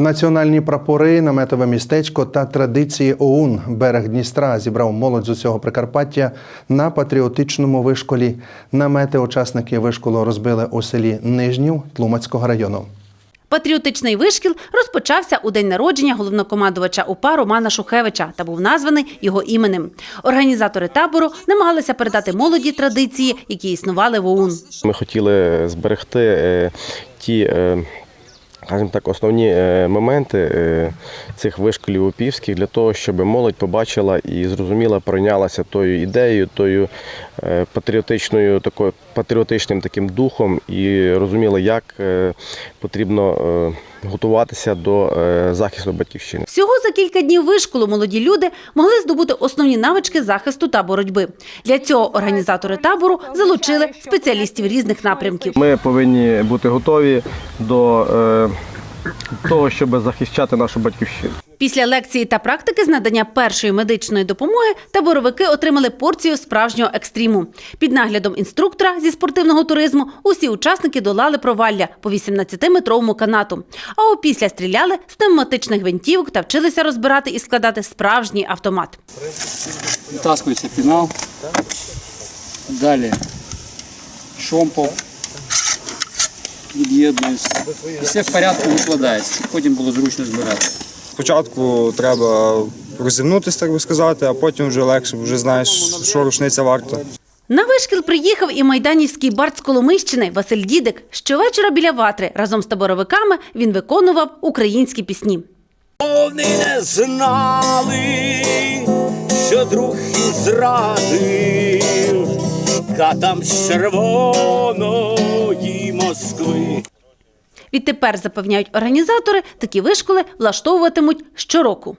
Національні прапори, наметове містечко та традиції ОУН берег Дністра зібрав молодь з усього Прикарпаття на патріотичному вишколі. Намети учасники вишколу розбили у селі Нижнів Тлумацького району. Патріотичний вишкіл розпочався у день народження головнокомандувача УПА Романа Шухевича та був названий його іменем. Організатори табору намагалися передати молоді традиції, які існували в ОУН. Ми хотіли зберегти е, ті, е, скажімо так, основні е, моменти е, цих вишколів упівських для того, щоб молодь побачила і зрозуміла, пройнялася тою ідеєю, тою е, патріотичною, такою патріотичним таким духом і розуміла, як потрібно готуватися до е, захисту батьківщини. Всього за кілька днів вишколу молоді люди могли здобути основні навички захисту та боротьби. Для цього організатори табору залучили спеціалістів різних напрямків. Ми повинні бути готові до е, того, щоб захищати нашу батьківщину. Після лекції та практики з надання першої медичної допомоги таборовики отримали порцію справжнього екстриму. Під наглядом інструктора зі спортивного туризму усі учасники долали провалля по 18-метровому канату. А опісля стріляли з пневматичних гвинтівок та вчилися розбирати і складати справжній автомат. Витаскивается пенал. Далі шомпол від'єднується. Все в порядку викладається, потім було зручно збирати. Спочатку треба розімнутися, так би сказати, а потім вже легше, вже знаєш, що рушниця варта. На вишкіл приїхав і майданівський бард з Коломийщини Василь Дідик. Щовечора біля ватри разом з таборовиками він виконував українські пісні. Вони не знали, що друг їх зрадив, катам з червоної Москви. Відтепер запевняють організатори, такі вишколи влаштовуватимуть щороку.